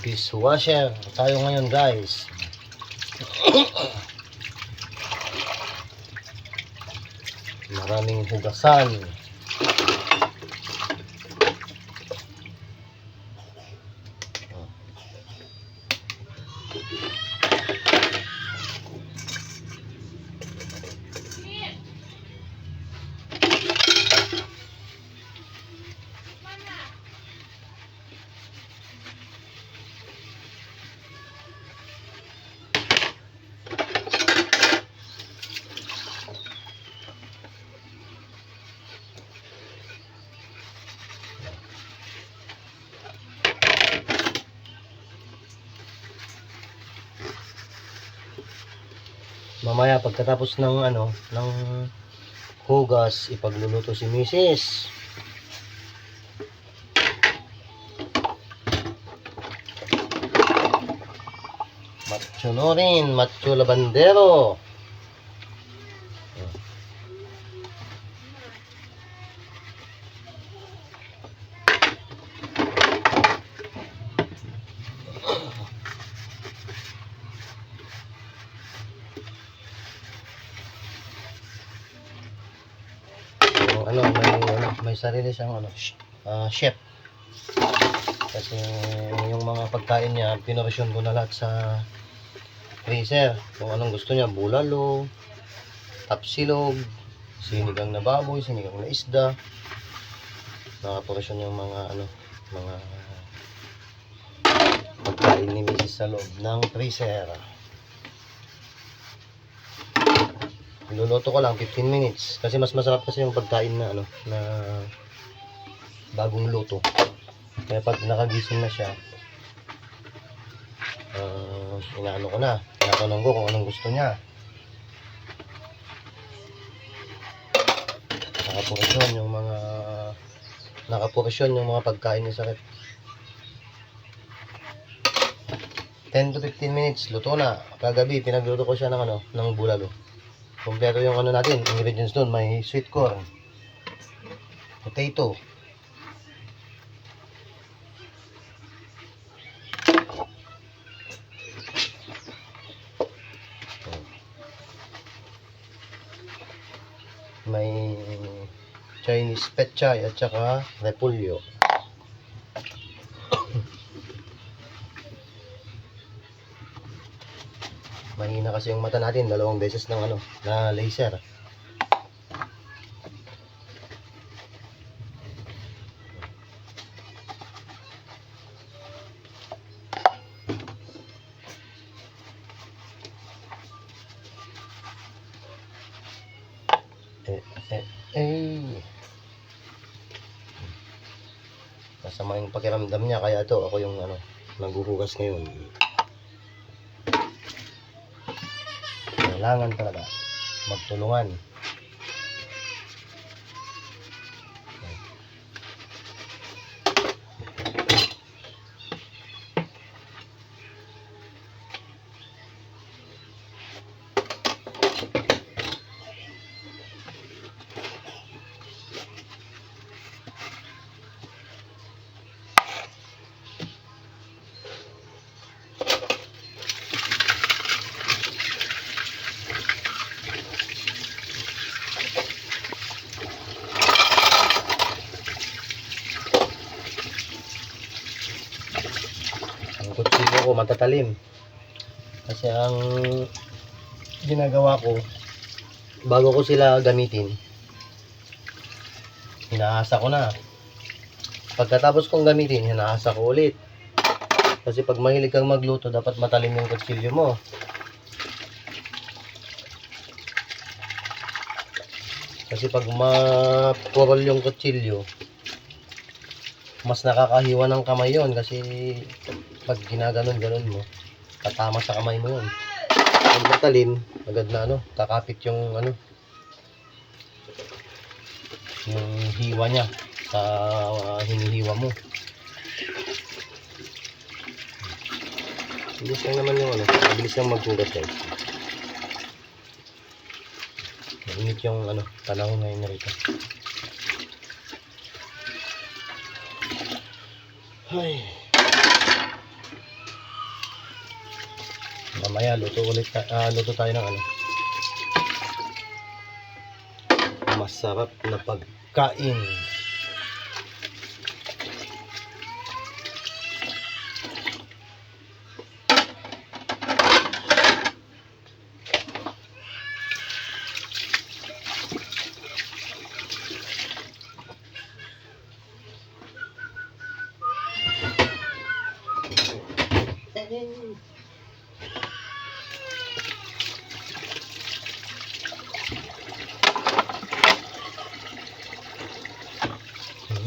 dishwasher tayo ngayon guys. Maraming hugasan. Mamaya pagkatapos ng ano, ng hugas, ipagluluto si Mrs. Macho Norin, Macho Labandero. Yung ano, may, ano, may sarili siyang ano, ah, chef. Kasi yung mga pagkain niya, pinorsyon ko na lahat sa freezer. Kung anong gusto niya, bulalo, tapsilog, sinigang na baboy, sinigang na isda. Nakaporasyon yung mga ano, mga pagkain ni Mrs. sa loob ng freezer. Niluluto ko lang 15 minutes kasi mas masarap kasi yung pagkain na ano na bagong luto. Kaya pag nakagising na siya, uh, inaano ko na, tinatanong ko kung anong gusto niya. Nakaporasyon yung mga nakaporasyon yung mga pagkain niya sa rep. 10 to 15 minutes, luto na. Kagabi, pinagluto ko siya ng ano, ng bulalo. Kompleto yung ano natin, ingredients doon, may sweet corn, potato, may Chinese pechay at saka repolyo. Mahina kasi yung mata natin, dalawang beses ng ano, na laser. Eh, eh, eh. Masama yung pakiramdam niya, kaya to ako yung ano, naghuhugas ngayon. Kailangan talaga magtulungan. Ang kutsilyo ko matatalim. Kasi ang ginagawa ko, bago ko sila gamitin, hinaasa ko na. Pagkatapos kong gamitin, hinaasa ko ulit. Kasi pag mahilig kang magluto, dapat matalim yung kutsilyo mo. Kasi pag mapurol yung kutsilyo, mas nakakahiwa ng kamay yon kasi pag ginaganon-ganon mo, tatama sa kamay mo yun. Pag matalim, agad na ano, kakapit yung ano, yung hiwa niya sa uh, hinihiwa mo. Bilis lang naman yung ano, mabilis lang maghugas guys. Mainit yung ano, panahon ngayon na rito. Ay. Mamaya luto ulit ah, luto tayo ng ano. Masarap na pagkain.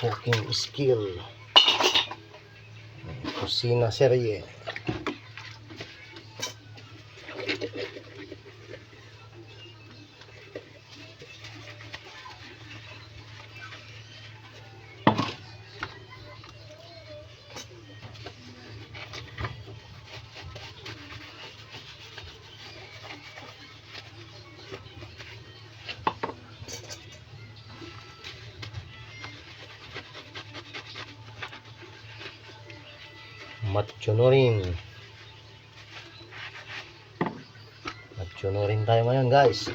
Cooking skill. Kusina serye. Matchonorin. Matchonorin tayo ngayon guys.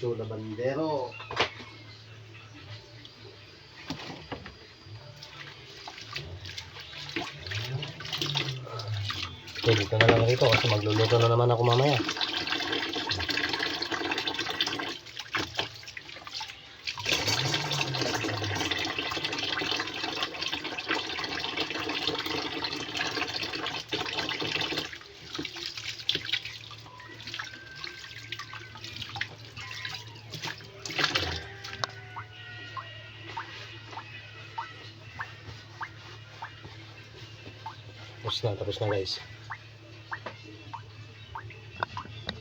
Macho na bandero. So, dito na lang rito kasi magluluto na naman ako mamaya. Tapos na, tapos na guys.